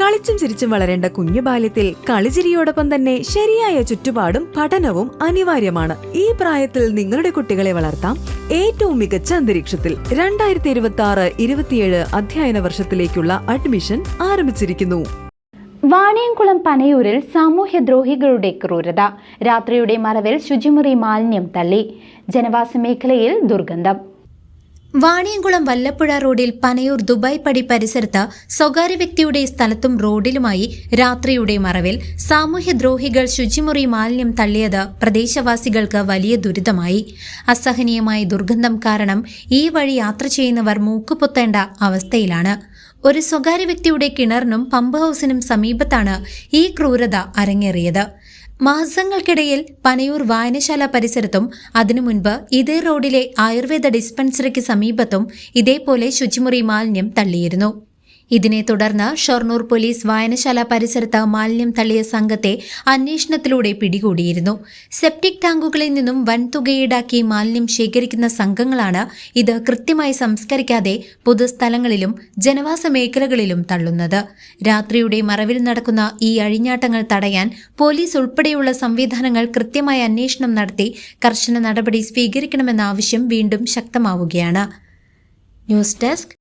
കളിച്ചും ചിരിച്ചും വളരേണ്ട കുഞ്ഞു ബാല്യത്തിൽ കളിചിരിയോടൊപ്പം തന്നെ ശരിയായ ചുറ്റുപാടും പഠനവും അനിവാര്യമാണ്. ഈ പ്രായത്തിൽ നിങ്ങളുടെ കുട്ടികളെ വളർത്താം. ഏറ്റവും മികച്ച അന്തരീക്ഷത്തിൽ രണ്ടായിരത്തി ഇരുപത്തി ആറ് ഇരുപത്തിയേഴ് അധ്യയന വർഷത്തിലേക്കുള്ള അഡ്മിഷൻ ആരംഭിച്ചിരിക്കുന്നു. വാണിയംകുളം പനയൂരിൽ സാമൂഹ്യദ്രോഹികളുടെ ക്രൂരത. രാത്രിയുടെ മറവിൽ ശുചിമുറി മാലിന്യം തള്ളി. ജനവാസ മേഖലയിൽ ദുർഗന്ധം. വാണിയംകുളം വല്ലപ്പുഴ റോഡിൽ പനയൂർ ദുബായ് പടി പരിസരത്ത് സ്വകാര്യ വ്യക്തിയുടെ സ്ഥലത്തും റോഡിലുമായി രാത്രിയുടെ മറവിൽ സാമൂഹ്യദ്രോഹികൾ ശുചിമുറി മാലിന്യം തള്ളിയത് പ്രദേശവാസികൾക്ക് വലിയ ദുരിതമായി. അസഹനീയമായ ദുർഗന്ധം കാരണം ഈ വഴി യാത്ര ചെയ്യുന്നവർ മൂക്കുപൊത്തേണ്ട അവസ്ഥയിലാണ്. ഒരു സ്വകാര്യ വ്യക്തിയുടെ കിണറിനും പമ്പ് ഹൗസിനും സമീപത്താണ് ഈ ക്രൂരത അരങ്ങേറിയത്. മാസങ്ങൾക്കിടയിൽ പനയൂർ വായനശാല പരിസരത്തും അതിനു മുൻപ് ഇതേ റോഡിലെ ആയുർവേദ ഡിസ്പെൻസറിക്ക് സമീപത്തും ഇതേപോലെ ശുചിമുറി മാലിന്യം തള്ളിയിരുന്നു ഇതിനെ തുടർന്ന് ഷൊർണൂർ പോലീസ് വായനശാല പരിസരത്ത് മാലിന്യം തള്ളിയ സംഘത്തെ അന്വേഷണത്തിലൂടെ പിടികൂടിയിരുന്നു. സെപ്റ്റിക് ടാങ്കുകളിൽ നിന്നും വൻതുക ഈടാക്കി മാലിന്യം ശേഖരിക്കുന്ന സംഘങ്ങളാണ് ഇത് കൃത്യമായി സംസ്കരിക്കാതെ പൊതുസ്ഥലങ്ങളിലും ജനവാസ മേഖലകളിലും തള്ളുന്നത്. രാത്രിയുടെ മറവിൽ നടക്കുന്ന ഈ അഴിഞ്ഞാട്ടങ്ങൾ തടയാൻ പോലീസ് ഉൾപ്പെടെയുള്ള സംവിധാനങ്ങൾ കൃത്യമായ അന്വേഷണം നടത്തി കർശന നടപടി സ്വീകരിക്കണമെന്ന ആവശ്യം വീണ്ടും ശക്തമാവുകയാണ്. News desk